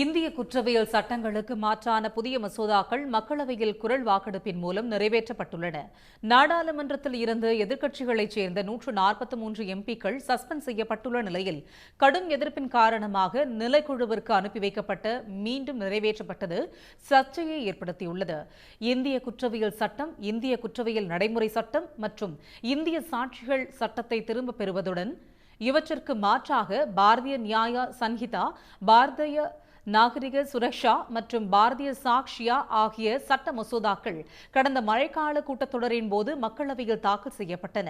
இந்திய குற்றவியல் சட்டங்களுக்கு மாற்றான புதிய மசோதாக்கள் மக்களவையில் குரல் வாக்கெடுப்பின் மூலம் நிறைவேற்றப்பட்டுள்ளன. நாடாளுமன்றத்தில் இருந்து எதிர்க்கட்சிகளைச் சேர்ந்த நூற்று நாற்பத்தி மூன்று எம்பிக்கள் சஸ்பெண்ட் செய்யப்பட்டுள்ள நிலையில் கடும் எதிர்ப்பின் காரணமாக நிலைக்குழுவிற்கு அனுப்பி வைக்கப்பட்ட மீண்டும் நிறைவேற்றப்பட்டது சர்ச்சையை ஏற்படுத்தியுள்ளது. இந்திய குற்றவியல் சட்டம் இந்திய குற்றவியல் நடைமுறை சட்டம் மற்றும் இந்திய சாட்சிகள் சட்டத்தை திரும்பப் பெறுவதுடன் இவற்றிற்கு மாற்றாக பாரதிய நியாய சன்ஹிதா பாரதிய நாகரிக சுரக்ஷா மற்றும் பாரதிய சாக்ஷியா ஆகிய சட்ட மசோதாக்கள் கடந்த மழைக்கால கூட்டத்தொடரின் போது மக்களவையில் தாக்கல் செய்யப்பட்டன.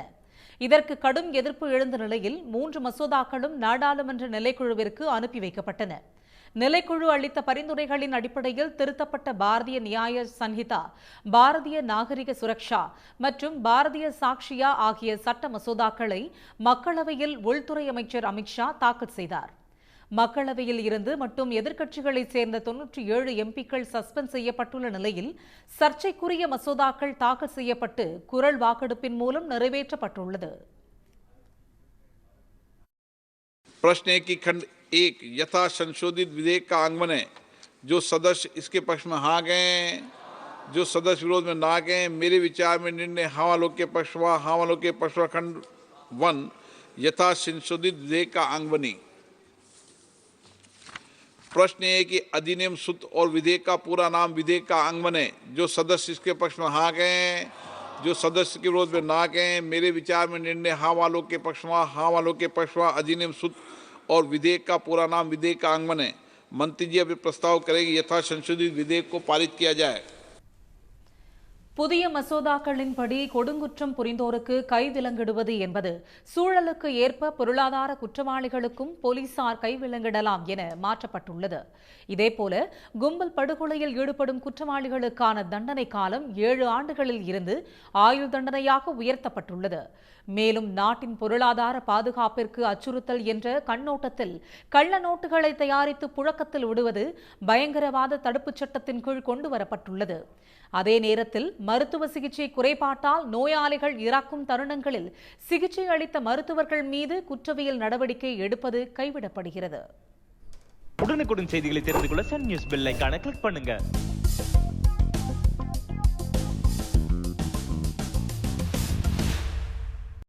இதற்கு கடும் எதிர்ப்பு எழுந்த நிலையில் மூன்று மசோதாக்களும் நாடாளுமன்ற நிலைக்குழுவிற்கு அனுப்பி வைக்கப்பட்டன. நிலைக்குழு அளித்த பரிந்துரைகளின் அடிப்படையில் திருத்தப்பட்ட பாரதிய நியாய சன்ஹிதா பாரதிய நாகரிக சுரக்ஷா மற்றும் பாரதிய சாக்ஷியா ஆகிய சட்ட மசோதாக்களை மக்களவையில் உள்துறை அமைச்சர் அமித்ஷா தாக்கல் செய்தார். மக்களவையில் இருந்து மட்டும் எதிர்க்கட்சிகளைச் சேர்ந்த தொன்னூற்றி ஏழு எம்பிக்கள் சஸ்பெண்ட் செய்யப்பட்டுள்ள நிலையில் சர்ச்சைக்குரிய மசோதாக்கள் தாக்கல் செய்யப்பட்டு குரல் வாக்கெடுப்பின் மூலம் நிறைவேற்றப்பட்டுள்ளது प्रश्न है कि खंड एक यथा संशोधित विधेयक का आगमन है जो सदस्य इसके पक्ष में हाँ गए हैं, जो सदस्य विरोध में ना गए मेरे विचार में निर्णय हाँ वालों के पक्षवा हाँ वालों के पक्षवा खंड वन यथा संशोधित विधेयक का आंगवनी प्रश्न है कि अधिनियम सुत और विधेयक का पूरा नाम विधेयक का अंग बने जो सदस्य इसके पक्ष में हाँ गए जो सदस्य के विरोध में ना गए मेरे विचार में निर्णय हाँ वालों के पक्ष में हाँ वालों के पक्ष में अधिनियम सुत और विधेयक का पूरा नाम विधेयक का अंग बने मंत्री जी अभी प्रस्ताव करेंगे यथा संशोधित विधेयक को पारित किया जाए। புதிய மசோதாக்களின்படி கொடுங்குற்றம் புரிந்தோருக்கு கைவிலங்கிடுவது என்பது சூழலுக்கு ஏற்ப பொருளாதார குற்றவாளிகளுக்கும் போலீசார் கைவிலங்கிடலாம் என மாற்றப்பட்டுள்ளது. இதேபோல கும்பல் படுகொலையில் ஈடுபடும் குற்றவாளிகளுக்கான தண்டனை காலம் ஏழு ஆண்டுகளில் இருந்து ஆயுள் தண்டனையாக உயர்த்தப்பட்டுள்ளது. மேலும் நாட்டின் பொருளாதார பாதுகாப்பிற்கு அச்சுறுத்தல் என்ற கண்ணோட்டத்தில் கள்ள நோட்டுகளை தயாரித்து புழக்கத்தில் விடுவது பயங்கரவாத தடுப்புச் சட்டத்தின் கீழ் கொண்டு வரப்பட்டுள்ளது அதே நேரத்தில் மருத்துவ சிகிச்சை குறைபாட்டால் நோயாளிகள் இறக்கும் தருணங்களில் சிகிச்சை அளித்த மருத்துவர்கள் மீது குற்றவியல் நடவடிக்கை எடுப்பது கைவிடப்படுகிறது. உடனுக்குடன் செய்திகளை தெரிந்து கொள்ள சன் நியூஸ் பெல் கிளிக் பண்ணுங்க.